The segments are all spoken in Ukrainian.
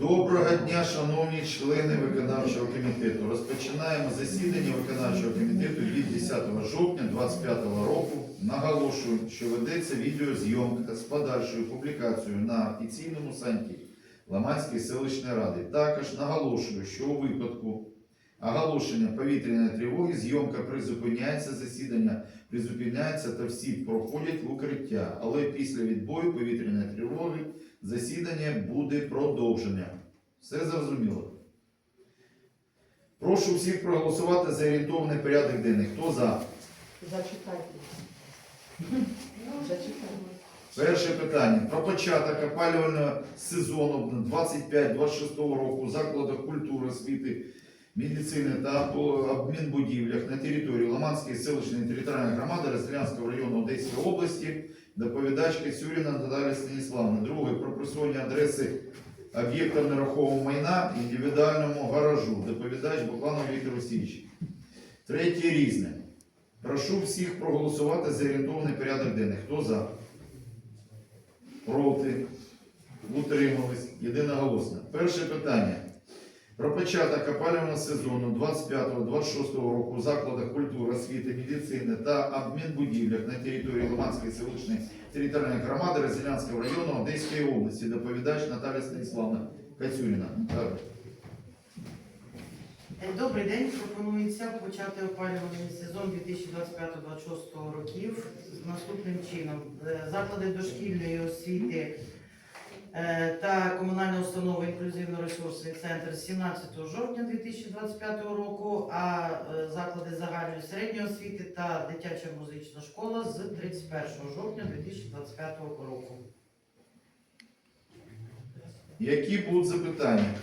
Доброго дня, шановні члени виконавчого комітету. Розпочинаємо засідання виконавчого комітету від 10 жовтня 2025 року. Наголошую, що ведеться відеозйомка з подальшою публікацією на офіційному сайті Ламанської селищної ради. Також наголошую, що у випадку оголошення повітряної тривоги зйомка призупиняється, засідання призупиняється та всі проходять в укриття. Але після відбою повітряної тривоги засідання буде продовження. Все зрозуміло. Прошу всіх проголосувати за орієнтований порядок денний. Хто за? Зачитайте. Зачитайте. Перше питання. Про початок опалювального сезону 25-26 року закладах культури, освіти, медицини та обмінбудівлях на території Ломанської селищної територіальної громади Розділянського району Одеської області доповідач Кацюріна Наталя Станіславна. Друге. Про присвоєння адреси об'єктів нерухомого майна індивідуальному гаражу. Доповідач Букланов Віктор Васильович. Третє різне. Прошу всіх проголосувати за орієнтований порядок денний. Хто за? Проти? Утримались? Єдиноголосно. Перше питання. Про початок опалювального сезону 25-26 року у закладах культури, освіти, медицини та обмінбудівлях на території Лиманської селищної територіальної громади Розділянського району Одеської області. Доповідач Наталя Станіславна Кацюріна. Е, Добрий день. Пропонується почати опалювальний сезон 2025-2026 років з наступним чином. Е, Заклади дошкільної освіти та комунальна установа інклюзивно-ресурсний центр з 17 жовтня 2025 року, а е, заклади загальної середньої освіти та дитяча музична школа з 31 жовтня 2025 року. Які будуть запитання?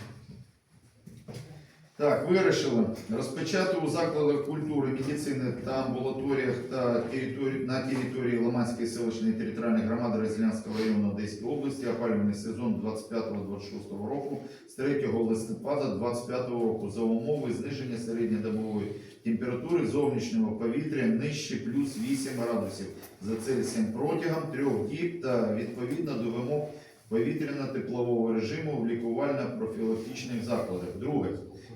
Так, вирішили розпочати у закладах культури, медицини та амбулаторіях та території, на території Ломанської селищної територіальної громади Розділянського району Одеської області опалювальний сезон 25-26 року з 3 листопада 25 року за умови зниження середньодобової температури зовнішнього повітря нижче плюс 8 градусів за Цельсієм протягом трьох діб та відповідно до вимог повітряно-теплового режиму в лікувально-профілактичних закладах. Друге.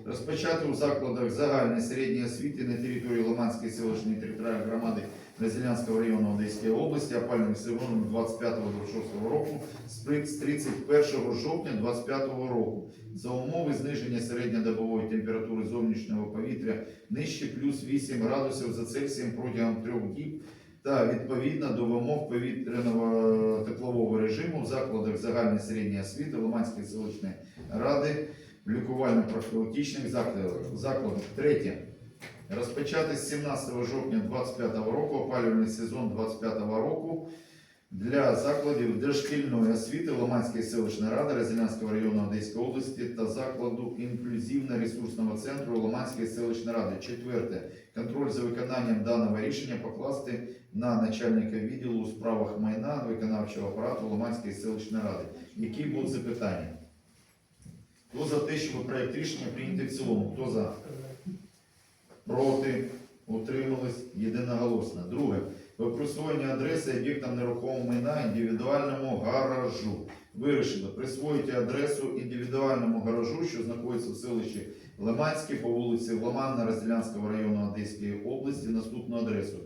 Розпочати у закладах загальної середньої освіти на території Ломанської селищної територіальної громади Розілянського району Одеської області опалювальним сезоном 25-26 року з при- з 31 жовтня 25 року. За умови зниження середньодобової температури зовнішнього повітря нижче плюс 8 градусів за Цельсієм протягом трьох діб та відповідно до вимог повітряного теплового режиму в закладах загальної середньої освіти Ломанської селищної ради лікувально-профілактичних закладах. Третє. Розпочати з 17 жовтня 2025 року опалювальний сезон 2025 року для закладів дошкільної освіти Ломанської селищної ради Розілянського району Одеської області та закладу інклюзивно-ресурсного центру Ломанської селищної ради. Четверте. Контроль за виконанням даного рішення покласти на начальника відділу у справах майна виконавчого апарату Ломанської селищної ради. Які будуть запитання? Хто за те, щоб проект рішення прийняти в цілому? Хто за? Проти? Утримались? Єдиноголосно. Друге. Про присвоєння адреси об'єктам нерухомого майна індивідуальному гаражу. Вирішили присвоїти адресу індивідуальному гаражу, що знаходиться в селищі Лиманське по вулиці Лиманна Розділянського району Одеської області. Наступну адресу.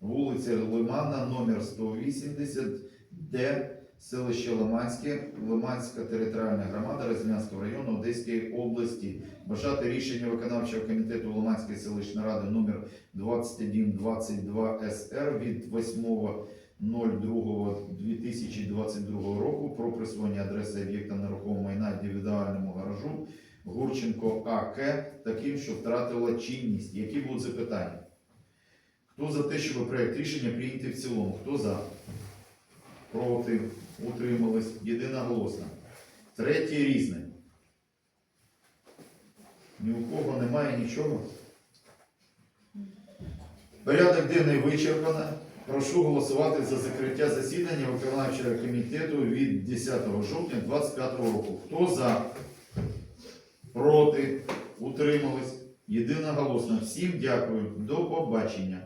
Вулиця Лиманна, номер 180, де селище Лиманське, Лиманська територіальна громада Розділянського району Одеської області. Бажати рішення виконавчого комітету Лиманської селищної ради номер 2122 СР від 8.02.2022 року про присвоєння адреси об'єкта нерухомого майна індивідуальному гаражу Гурченко АК таким, що втратила чинність. Які будуть запитання? Хто за те, щоб проект рішення прийняти в цілому? Хто за? Проти? Утримались? Єдиноголосно. Третє різне. Ні у кого немає нічого. Порядок денний вичерпано. Прошу голосувати за закриття засідання виконавчого комітету від 10 жовтня 2025 року. Хто за? Проти? Утримались? Єдиноголосно. Всім дякую. До побачення.